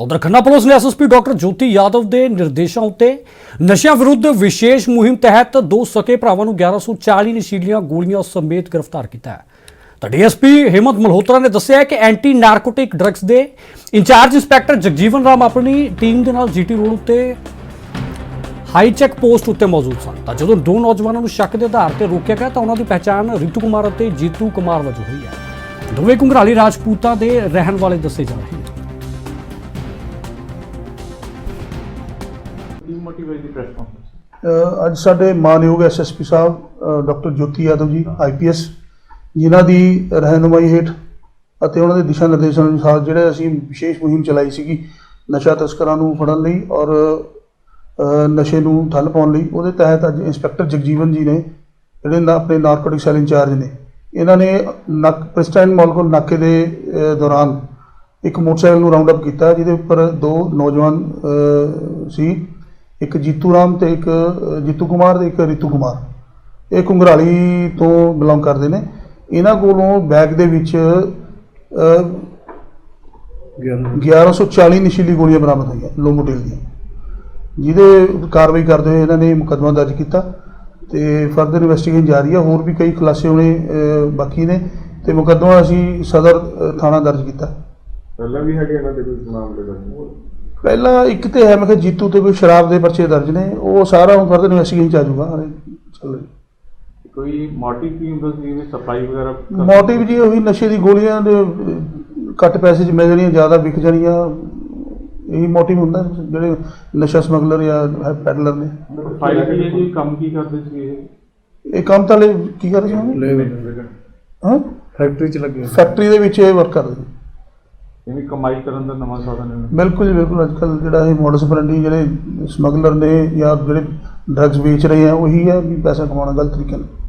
ਉਧਰ ਖੰਨਾ ਪੁਲਿਸ ਨੇ S S P doctor Jyoti Yadav ਦੇ ਨਿਰਦੇਸ਼ਾਂ ਉੱਤੇ ਨਸ਼ਿਆਂ ਵਿਰੁੱਧ ਵਿਸ਼ੇਸ਼ ਮੁਹਿੰਮ ਤਹਿਤ ਦੋ ਸਕੇ ਭਰਾਵਾਂ ਨੂੰ 1140 ਨਸ਼ੀਲੀਆਂ ਗੋਲੀਆਂ ਸਮੇਤ ਗ੍ਰਿਫਤਾਰ ਕੀਤਾ ਹੈ। ਤਾਂ ਡੀਐਸਪੀ ਹਿੰਮਤ ਮਲਹੋਤਰਾ ਨੇ ਦੱਸਿਆ ਕਿ ਐਂਟੀ ਨਾਰਕੋਟਿਕ ਡਰੱਗਸ ਦੇ ਇੰਚਾਰਜ ਇੰਸਪੈਕਟਰ ਜਗਜੀਵਨ ਰਾਮ ਆਪਣੀ ਟੀਮ ਦੇ ਨਾਲ ਜੀਟੀ ਰੋਡ ਉੱਤੇ ਹਾਈ ਚੈੱਕ ਪੋਸਟ ਉੱਤੇ ਮੌਜੂਦ ਸਨ। ਤਾਂ ਜਦੋਂ ਦੋ ਨੌਜਵਾਨਾਂ ਨੂੰ ਸ਼ੱਕ ਦੇ ਆਧਾਰ ਤੇ ਰੋਕਿਆ ਗਿਆ ਤਾਂ ਉਹਨਾਂ ਦੀ ਪਛਾਣ ਰਿਤੂ ਕੁਮਾਰ ਅਤੇ ਜੀਤੂ ਕੁਮਾਰ ਵਜੋਂ ਹੋਈ ਹੈ। ਦੋਵੇਂ ਕੁੰਗਰਾਲੀ ਰਾਜਪੂਤਾਂ ਦੇ ਰਹਿਣ ਵਾਲੇ ਦੱਸੇ ਜਾ ਰਹੇ ਹਨ ਕੀ ਮੋਟਿਵ ਹੈ? ਪ੍ਰੈਸ ਕਾਨਫਰੰਸ ਅੱਜ ਸਾਡੇ ਮਾਨਯੋਗ SSP Sahib doctor Jyoti Yadav ji IPS ਜਿਨ੍ਹਾਂ ਦੀ ਰਹਿਨੁਮਾਈ ਹੇਠ ਅਤੇ ਉਹਨਾਂ ਦੇ ਦਿਸ਼ਾ ਨਿਰਦੇਸ਼ਾਂ ਅਨੁਸਾਰ ਜਿਹੜੇ ਅਸੀਂ ਵਿਸ਼ੇਸ਼ ਮੁਹਿੰਮ ਚਲਾਈ ਸੀਗੀ ਨਸ਼ਾ ਤਸਕਰਾਂ ਨੂੰ ਫੜਨ ਲਈ ਔਰ ਨਸ਼ੇ ਨੂੰ ਠੱਲ ਪਾਉਣ ਲਈ ਉਹਦੇ ਤਹਿਤ ਅੱਜ ਇੰਸਪੈਕਟਰ ਜਗਜੀਵਨ ਜੀ ਨੇ ਜਿਹੜੇ ਨਾ ਆਪਣੇ ਨਾਰਕੋਟਿਕ ਸੈੱਲ ਇੰਚਾਰਜ ਨੇ ਇਹਨਾਂ ਨੇ ਨਕ ਪ੍ਰਿਸਟਾਈਨ ਮਾਲ ਕੋਲ ਨਾਕੇ ਦੇ ਦੌਰਾਨ ਇੱਕ ਮੋਟਰਸਾਈਕਲ ਨੂੰ ਰਾਉਂਡ ਅਪ ਕੀਤਾ ਜਿਹਦੇ ਉੱਪਰ ਦੋ ਨੌਜਵਾਨ ਸੀ। ਇੱਕ ਜੀਤੂ ਰਾਮ ਤੇ ਇੱਕ ਅ, ਜੀਤੂ ਕੁਮਾਰ ਤੇ ਇੱਕ ਰਿਤੂ ਕੁਮਾਰ। ਇਹ ਕੁੰਗਰਾਲੀ ਤੋਂ ਬਿਲੋਂਗ ਕਰਦੇ ਨੇ। ਇਹਨਾਂ ਕੋਲੋਂ ਬੈਗ ਦੇ ਵਿੱਚ ਅ, 1140 ਨਸ਼ੀਲੀ ਗੋਲੀਆਂ ਬਰਾਮਦ ਹੋਈਆਂ ਲੋਮੋਟੇਲ ਦੀਆਂ। ਜਿਹਦੇ ਕਾਰਵਾਈ ਕਰਦੇ ਹੋਏ ਇਹਨਾਂ ਨੇ ਮੁਕੱਦਮਾ ਦਰਜ ਕੀਤਾ ਤੇ ਫਰਦਰ ਇਨਵੈਸਟੀਗੇਸ਼ਨ ਜਾਰੀ ਹੈ ਹੋਰ ਵੀ ਕਈ ਖੁਲਾਸੇ ਹੋਣੇ ਬਾਕੀ ਨੇ ਤੇ ਮੁਕੱਦਮਾ ਅਸੀਂ ਸਦਰ ਥਾਣਾ ਦਰਜ ਕੀਤਾ। ਪਹਿਲਾਂ ਵੀ ਹੈਗੇ ਇਹਨਾਂ ਦੇ ਕੋਈ ਮਾਮਲੇ ਦਾ ਪਹਿਲਾਂ ਇੱਕ ਤੇ ਹੈ ਮੈਂ ਕਿਹਾ ਜੀਤੂ ਤੇ ਕੋਈ ਸ਼ਰਾਬ ਦੇ ਪਰਚੇ ਦਰਜ ਨੇ ਉਹ ਸਾਰਾ ਹੁਣ ਫਰਦਰ ਇਨਵੈਸਟੀਗੇਸ਼ਨ ਚ ਆ ਜਾਊਗਾ ਹਾਲੇ ਚੱਲ ਰਹੀ। ਕੋਈ ਮੋਟਿਵ ਕੀ ਹੁੰਦਾ ਸੀ ਜਿਵੇਂ ਸਪਲਾਈ ਵਗੈਰਾ ਕਰ- ਮੋਟਿਵ ਜੀ ਉਹੀ ਨਸ਼ੇ ਦੀ ਗੋਲੀਆਂ ਦੇ ਘੱਟ ਪੈਸੇ 'ਚ ਮਿਲ ਜਾਣੀਆਂ ਜ਼ਿਆਦਾ ਵਿਕ ਜਾਣੀਆਂ ਇਹੀ ਮੋਟਿਵ ਹੁੰਦਾ ਜਿਹੜੇ ਨਸ਼ਾ ਸਮਗਲਰ ਜਾਂ ਪੈਡਲਰ ਨੇ। ਫਾਈਲ ਕੀ ਹੈ ਜੀ ਕੰਮ ਕੀ ਕਰਦੇ ਸੀ ਇਹ? ਇਹ ਕੰਮ ਤਾਂ ਹਲੇ ਕੀ ਕਰ ਰਹੇ? ਹਾਂ? ਫੈਕਟਰੀ ਚ ਲੱਗੇ ਫੈਕਟਰੀ ਦੇ ਵਿੱਚ ਇਹ ਵਰਕ ਕਰਦੇ ਨੇ ਜਿਵੇਂ ਕਮਾਈ ਕਰਨ ਦਾ ਨਵਾਂ ਸਾਧਨ ਹੈ। ਬਿਲਕੁਲ ਜੀ, ਬਿਲਕੁਲ। ਅੱਜ ਕੱਲ੍ਹ ਜਿਹੜਾ ਇਹ ਮੋਡਸ ਫਰੈਂਡੀ ਜਿਹੜੇ ਸਮਗਲਰ ਨੇ ਜਾਂ ਜਿਹੜੇ ਡਰੱਗਸ ਵੇਚ ਰਹੇ ਆ, ਉਹੀ ਆ ਵੀ ਪੈਸਾ ਕਮਾਉਣਾ ਗਲਤ ਤਰੀਕੇ ਨਾਲ।